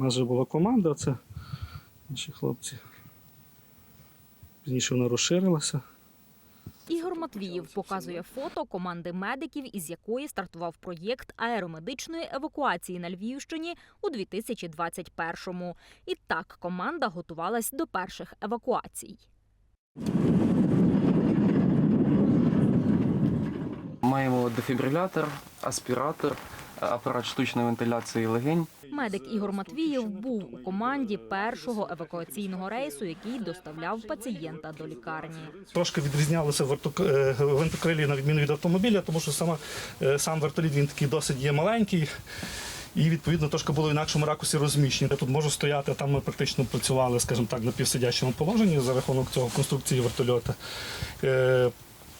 У нас вже була команда, це наші хлопці. Пізніше вона розширилася. Ігор Матвіїв показує фото команди медиків, із якої стартував проєкт аеромедичної евакуації на Львівщині у 2021-му. І так команда готувалась до перших евакуацій. Маємо дефібрилятор, аспіратор, апарат штучної вентиляції легень. Медик Ігор Матвіїв був у команді першого евакуаційного рейсу, який доставляв пацієнта до лікарні. Трошки відрізнялося верток- е, на відміну від автомобіля, тому що сама, е, сам вертоліт він такий досить є маленький. І відповідно трошки було в інакшому ракурсі розміщені. Я тут можу стояти, там ми практично працювали, скажімо так, на півсидячому положенні за рахунок цього конструкції вертольота.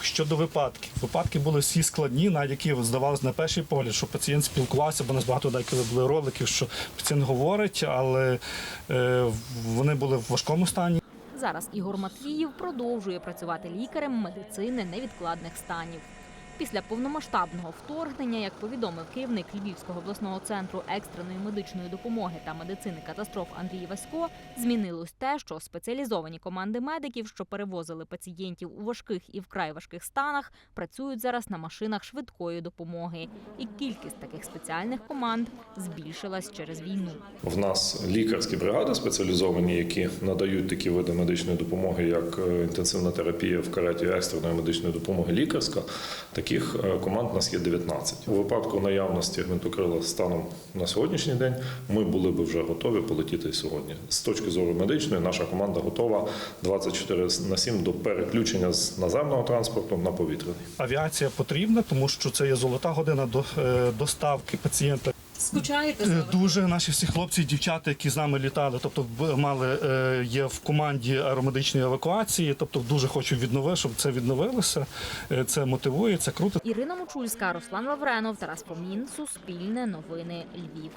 Щодо випадків, випадки були всі складні, навіть які здавалось на перший погляд, що пацієнт спілкувався, бо нас багато деколи були роликів, що пацієнт говорить, але е, вони були в важкому стані. Зараз Ігор Матвіїв продовжує працювати лікарем медицини невідкладних станів. Після повномасштабного вторгнення, як повідомив керівник Львівського обласного центру екстреної медичної допомоги та медицини катастроф Андрій Васько, змінилось те, що спеціалізовані команди медиків, що перевозили пацієнтів у важких і вкрай важких станах, працюють зараз на машинах швидкої допомоги. І кількість таких спеціальних команд збільшилась через війну. В нас лікарські бригади спеціалізовані, які надають такі види медичної допомоги, як е, інтенсивна терапія в кареті екстреної медичної допомоги лікарська. Таких е, команд у нас є 19. У випадку наявності гвинтокрила станом на сьогоднішній день ми були би вже готові полетіти сьогодні. З точки зору медичної, наша команда готова 24 на 7 до переключення з наземного транспорту на повітряний. Авіація потрібна, тому що це є золота година до е, доставки пацієнта. Скучаєте Е, за Дуже наші всі хлопці і дівчата, які з нами літали, тобто б- мали е, є в команді аеромедичної евакуації, тобто дуже хочу відновити, щоб це відновилося. Е, Це мотивує, це круто. Ірина Мочульська, Руслан Лавренов, Тарас Помін, Суспільне новини Львів.